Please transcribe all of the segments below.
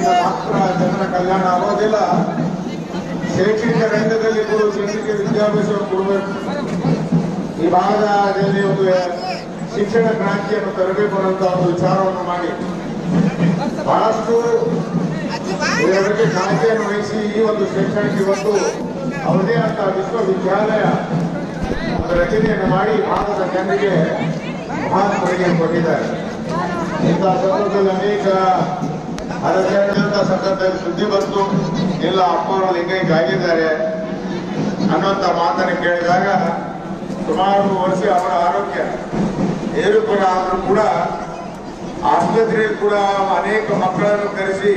ಇದರಿಂದ ಮಾತ್ರ ಜನರ ಕಲ್ಯಾಣ ಆಗೋದಿಲ್ಲ. ಶೈಕ್ಷಣಿಕ ರಂಗದಲ್ಲಿ ಕೂಡ ಜನರಿಗೆ ವಿದ್ಯಾಭ್ಯಾಸ ಕೊಡಬೇಕು. ಈ ಭಾಗದಲ್ಲಿ ಒಂದು ಶಿಕ್ಷಣ ಕ್ರಾಂತಿಯನ್ನು ತರಬೇಕು ಅನ್ನುವಂತ ಒಂದು ವಿಚಾರವನ್ನು ಮಾಡಿ. ಬಹಳಷ್ಟು ಇದರಲ್ಲಿ ಕಾಳಜಿಯನ್ನು ವಹಿಸಿ ಈ ಒಂದು ಶೈಕ್ಷಣಿಕ ಇವತ್ತು ಅವರದೇ ಅಂತ ವಿಶ್ವವಿದ್ಯಾಲಯ ಒಂದು ರಚನೆಯನ್ನು ಮಾಡಿ ಭಾರತದ ಜನರಿಗೆ ಮಹಾನ್ ಕೊಡುಗೆ ಕೊಟ್ಟಿದ್ದಾರೆ. ಇಂತಹ ಸಂದರ್ಭದಲ್ಲಿ ಅನೇಕ ಅರಸಂತ ಸಂದರ್ಭದಲ್ಲಿ ಸುದ್ದಿ ಬಂತು. ಇಲ್ಲ ಅಪ್ಪವರು ಲಿಂಗೈಕ್ಯ ಆಗಿದ್ದಾರೆ. ಅನ್ನುವಂಥ ಮಾತನ್ನು ಕೇಳಿದಾಗ ಸುಮಾರು ವರ್ಷ ಅವರ ಆರೋಗ್ಯ ಏರುಪರ ಆದರೂ ಕೂಡ ಆಸ್ಪತ್ರೆಯಲ್ಲಿ ಕೂಡ ಅನೇಕ ಮಕ್ಕಳನ್ನು ಕರೆಸಿ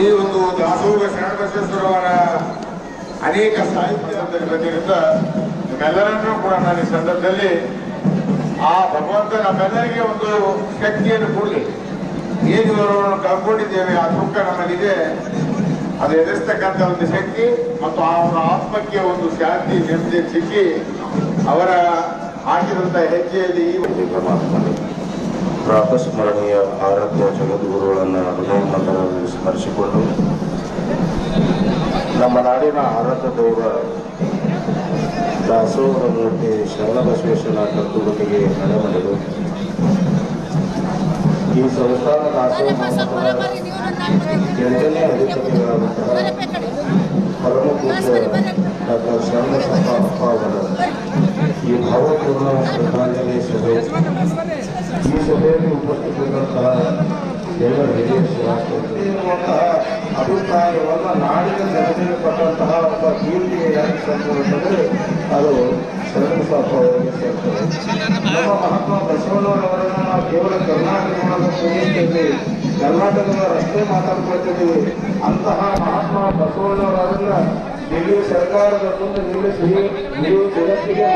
ಈ ಒಂದು ದಾಸೋಹ ಶರಣಬಸವೇಶ್ವರವರ ಅನೇಕ ಸಾಹಿತ್ಯ ಬಂದಿರಿಂದ ನಿಮ್ಮೆಲ್ಲರನ್ನೂ ಕೂಡ ನಾನು ಈ ಸಂದರ್ಭದಲ್ಲಿ ಆ ಭಗವಂತ ನಮ್ಮೆಲ್ಲರಿಗೆ ಒಂದು ಶಕ್ತಿಯನ್ನು ಕೊಡಲಿ. ಏನು ಇವರನ್ನು ಕಳ್ಕೊಂಡಿದ್ದೇವೆ ಆ ದುಃಖ ನಮ್ಮಲ್ಲಿದೆ ಅದು ಎದುರಿಸ್ತಕ್ಕಂಥ ಒಂದು ಶಕ್ತಿ ಮತ್ತು ಅವರ ಆತ್ಮಕ್ಕೆ ಒಂದು ಶಾಂತಿ, ನೆಮ್ಮದಿ, ಸಿಕ್ಕಿ ಅವರ ಹಾಕಿದಂಥ ಹೆಜ್ಜೆಯಲ್ಲಿ ಈ ಒಂದು ಪರಮಾತ್ಮನೇ ಪ್ರಾತಸ್ಮರಣೀಯ ಆರಾಧ್ಯ ಜಗದ್ಗುರುಗಳನ್ನು ಹೃದಯ ಸ್ಮರಿಸಿಕೊಂಡು ನಮ್ಮ ನಾಡಿನ ಆರಾಧ್ಯ ದೈವ ದಾಸೋಹ ಮೂರ್ತಿ ಶರಣಬಸವೇಶ್ವರ ಕರ್ತುಗಳಿಗೆ ನಡೆಮಡಿದು ಈ ಸಂಸ್ಥಾನ ದಾಸೋಹ ಎಂಟನೇ ಅಧಿಪತಿಗಳಾದಂತಹ ಪರಮ ಪೂಜ್ಯ ಡಾಕ್ಟರ್ ಶರಣಬಸಪ್ಪ ಅಪ್ಪ ಅವರ ಈ ಭಾವಪೂರ್ಣ ಶ್ರದ್ಧಾಂಜಲಿ ಸಭೆ ಈ ಸಭೆಯಲ್ಲಿ ಉಪಸ್ಥಿತರಿರುವಂತಹ ಎಲ್ಲ ಹಿರಿಯ ಎನ್ನುವಂತಹ ಅಭಿಪ್ರಾಯವನ್ನು ನಾಡಿನ ಜನತೆಗೆ ಪಟ್ಟಂತಹ ಒಬ್ಬ ಕೀರ್ತಿಗೆ ಯಾಕೆ ಅದು ಶರಣಬಸಪ್ಪ ಅವರಿಗೆ ಸೇರ್ತದೆ ನಮ್ಮ ಮಹಾತ್ಮ ಬಸವಣ್ಣವರವರನ್ನು ನಾವು ಕೇವಲ ಕರ್ನಾಟಕ ಮೂಲಕ ಪೂಜಿಸ್ತಿದ್ವಿ ಕರ್ನಾಟಕದ ರಸ್ತೆ ಮಾತಾಡ್ಕೊಳ್ತಿದ್ದೀವಿ ಅಂತಹ ಮಹಾತ್ಮ ಬಸವಣ್ಣವರನ್ನ ಇಲ್ಲಿ ಸರ್ಕಾರದ ಮುಂದೆ ನಿಲ್ಲಿಸಿ, ನೀವು ಜಗತ್ತಿಗೆ